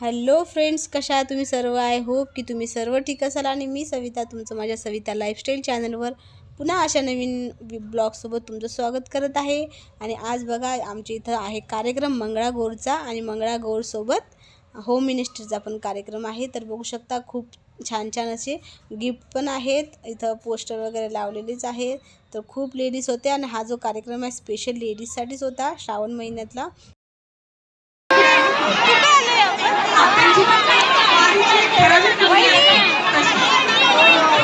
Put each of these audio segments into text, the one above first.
Hello friends कशा आहात तुम्ही सर्व? आय होप की तुम्ही सर्व ठीक असाल आणि मी सविता तुमचं माझ्या सविता लाईफस्टाईल चॅनलवर पुन्हा अशा नवीन ब्लॉगसोबत तुमचं स्वागत करत आहे. आणि आज बघा आमच्या इथं आहे कार्यक्रम मंगळागौरचा आणि मंगळागौरसोबत होम मिनिस्टरचा पण कार्यक्रम आहे. तर बघू शकता खूप छान छान असे गिफ्ट पण आहेत. इथं पोस्टर वगैरे लावलेलेच आहे तर खूप लेडीज होते आणि हा जो कार्यक्रम आहे स्पेशल लेडीजसाठीच होता श्रावण महिन्यातला.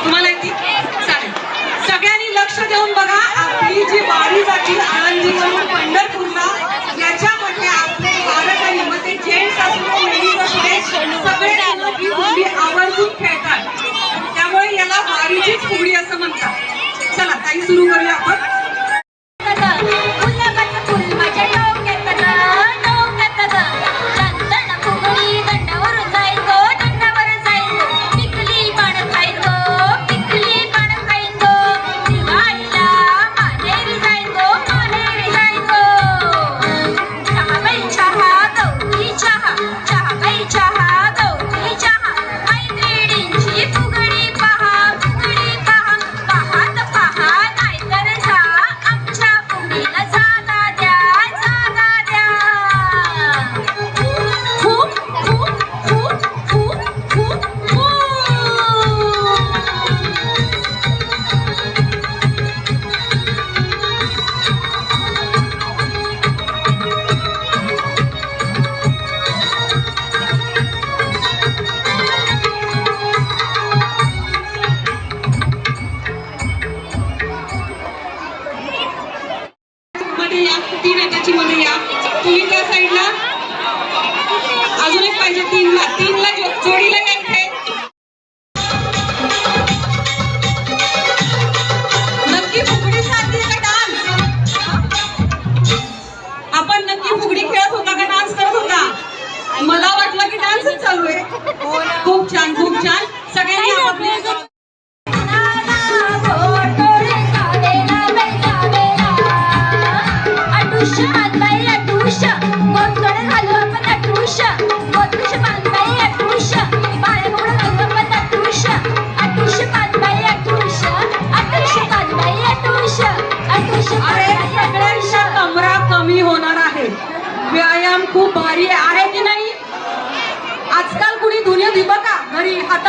तुम्हाला येते चालेल. सगळ्यांनी लक्ष देऊन बघा आपली जी वारी जाती आळंदीवरून पंढरपूरला याच्यामध्ये आपले आणि मग ते जेंट्स असो लेडीज सगळे आवर्जून खेळतात. त्यामुळे याला वारीचीच फुगडी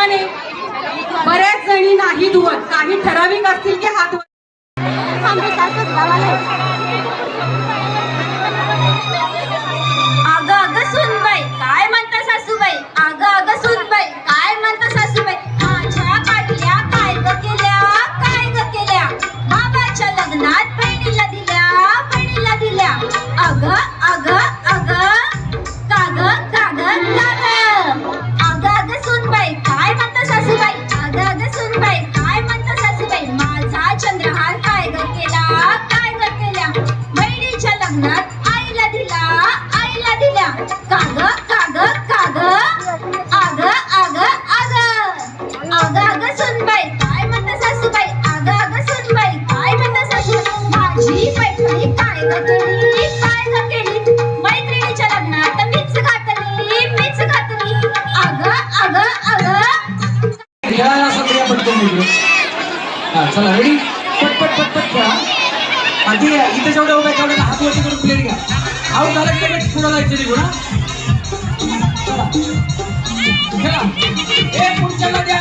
घरी बऱ्याच जणी नाही धुवत. काही ठराविक असतील की हात आमच्या अगं अगं सुनबाई काय म्हणता सासूबाई? अगं अगं सुनबाई काय म्हणता सासूबाई? माझ्या पाटल्या काय ग केल्या काय ग केल्या. बाबाच्या लग्नात बहिणीला दिल्या बहिणीला दिल्या. अगं पटकन हा चला रेडी पट पट खेळा. आधी इथे जेवढ्या उभ्या तेवढ्या हात वरती करून प्लेट घ्या. आऊट झालं की लगेच पुढं जायचं चला. खेळा ए पुढच्याला द्या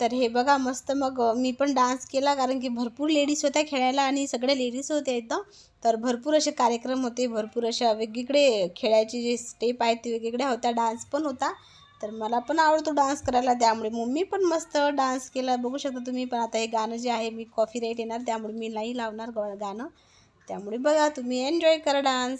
तर हे बघा मस्त मग मी पण डान्स केला कारण की भरपूर लेडीज होत्या खेळायला आणि सगळे लेडीज होत्या इथं. तर भरपूर असे कार्यक्रम होते भरपूर अशा वेगवेगळे खेळायचे जे स्टेप आहेत ते वेगवेगळ्या होत्या डान्स पण होता. तर मला पण आवडतो डान्स करायला त्यामुळे मम्मी पण मस्त डान्स केला. बघू शकता तुम्ही पण आता हे गाणं जे आहे मी कॉफी राईट येणार त्यामुळे मी नाही लावणार ग- गाणं. त्यामुळे बघा तुम्ही एन्जॉय करा डान्स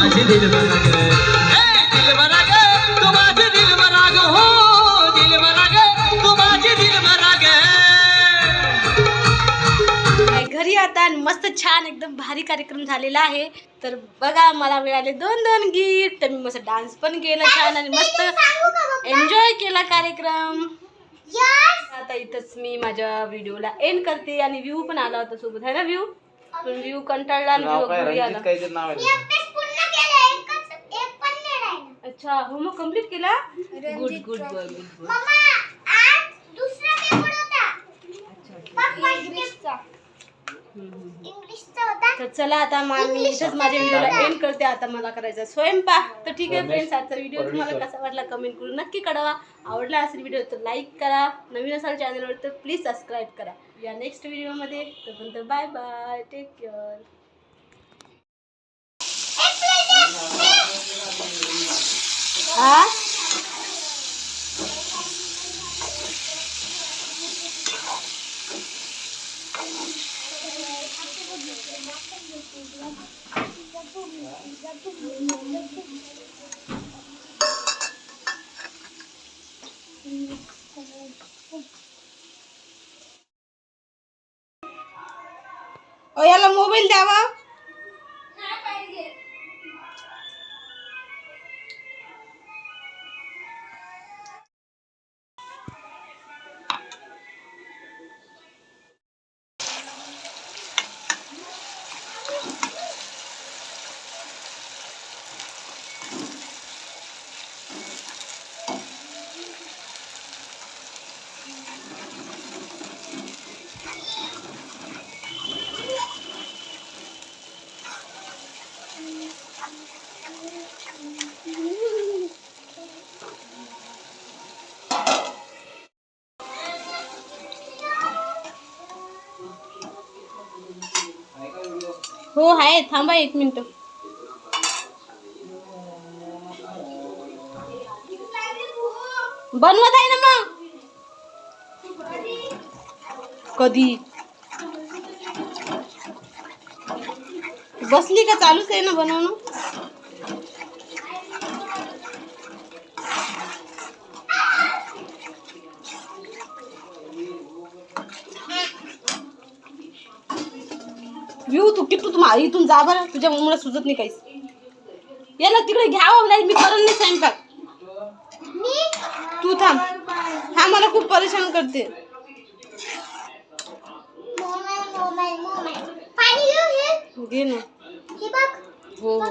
माझी दिल बरा ग दिल बरा ग तू माझी दिल बरा ग हो। दिल बरा ग तू माझी दिल बरा ग काय घरी आता? आणि मस्त छान एकदम भारी कार्यक्रम झालेला आहे. तर बघा मला मिळाले दोन दोन गिफ्ट मी मस्त डान्स पण केला छान आणि मस्त एन्जॉय केला कार्यक्रम. आता इथंच मी माझ्या व्हिडिओला एंड करते आणि व्ह्यू पण आला होता सोबत. आहे ना व्ह्यू पण व्ह्यू कंटाळला आणि व्ह्यू घरी आला. अच्छा हो मग कंप्लीट केला? Good good boy good boy तर चला आता मा- इथंच माझ्या व्हिडिओला एंड करते. आता मला करायचा स्वयंपाक. तर ठीक आहे फ्रेंड्स आजचा व्हिडिओ तुम्हाला कसा वाटला कमेंट करून नक्की कळवा. आवडला असेल व्हिडिओ तर लाईक करा. नवीन असाल चॅनलवर तर प्लीज सबस्क्राईब करा. या नेक्स्ट व्हिडिओमध्ये तोपर्यंत बाय बाय टेक केअर হ্যাঁ? ওই মোবাইল দেওয়া। हो आहे. थांबा एक मिनिट. बनवत आहे ना मग? कधी? बसली का? चालूच आहे ना बनवणं? इथून जा बरं तुझ्या मुळे सुचत नाही काहीच. याला तिकडे घ्यावं नाही मी करत नाही स्वयंपाक. तू थांब. हा मला खूप परेशान करते. घे ना. हो हो.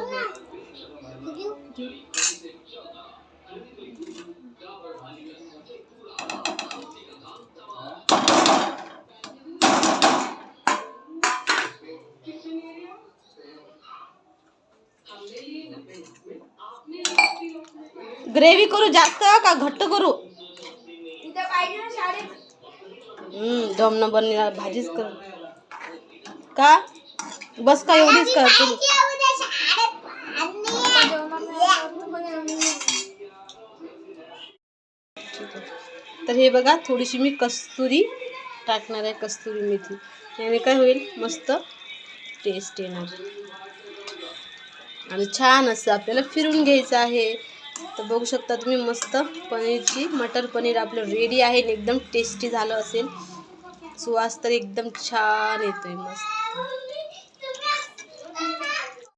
ग्रेव्ही करू जास्त का घट्ट करू? हम्म दमनं बनणार भाजीच कर. का? बस का एवढीच कर. करू तर हे बघा थोडीशी मी कस्तुरी टाकणार आहे कस्तुरी मेथी. याने काय होईल? मस्त टेस्ट येणार. आणि छान असं आपल्याला फिरून घ्यायचं आहे. तर बघू शकता तुम्ही मस्त पनीरची मटर पनीर आपलं रेडी आहे आणि एकदम टेस्टी झालं असेल. सुवास तर एकदम छान येतोय मस्त.